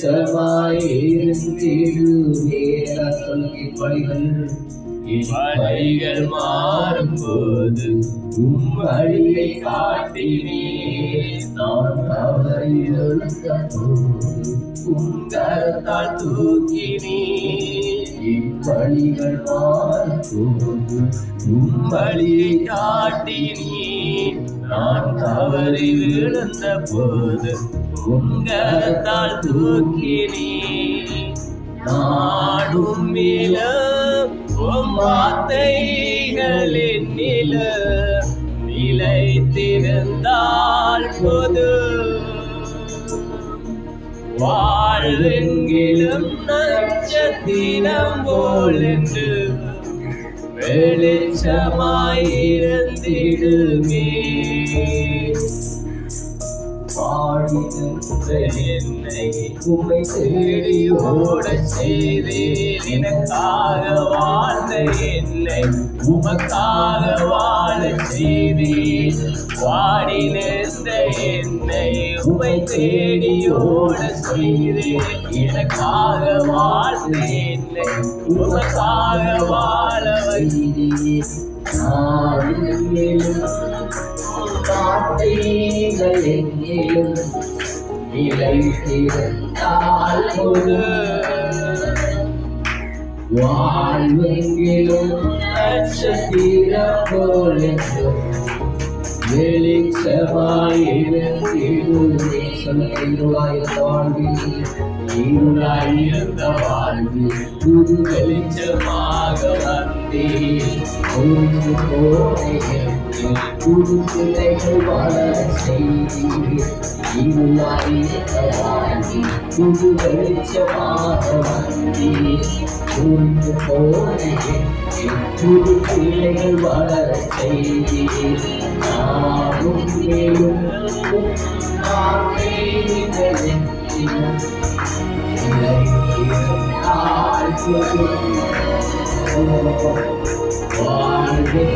வெளிச்சமாயிருந்திடுவே சொல்லுங்க இப்படிகள் வழிகள் மாறும்போது உம் வழியை காட்டினே நான் அவரை கரத்தால் தூக்கினீ இப்படிகள் மாறும்போது உம் வழியை காட்டினீ நான் தவறி விழுந்த போது உங்கரத்தால் தூக்கினீ நாடும் மேல உம் வார்த்தைகள் என்னில நிலைத்திருந்தால் போது வாழ்வெங்கிலும் நட்சத்திரம் போல் என்று வெளிச்சமாயிருந்திடுமே என்னை உம்மை தேடி ஓடச் செய்தேன் எனக்காக வாழ்ந்த என்னை உமக்காக வாழச் செய்தேன் வாடி நின்ற என்னை உமை தேடி ஓட செய்தேன் எனக்காக வாழ்ந்த என்னை உமக்காக வாழ வைத்தேன் நாடிலும் வார்த்தைகள் எங்கிலும் நிலைத்திருந்தால் போது வாழ்வெங்கிலும் நட்சத்திரம் போல் என்றும் வெளிச்சமாயிருந்திடுவே சொல்ல இருளாயிருந்த வாழ்வில் இருளாயிருந்த வாழ்வில் புது வெளிச்சமாக வந்தீர் ஒன்று போனேன் புது பிள்ளைகள் வளர செய்தீர் இருளாயிருந்த வாழ்வில் புது வெளிச்சமாக வந்தீர் ஒன்று போனேன் புது பிள்ளைகள் வளர செய்தீர் நாமும் மேலும் வாழ்வில்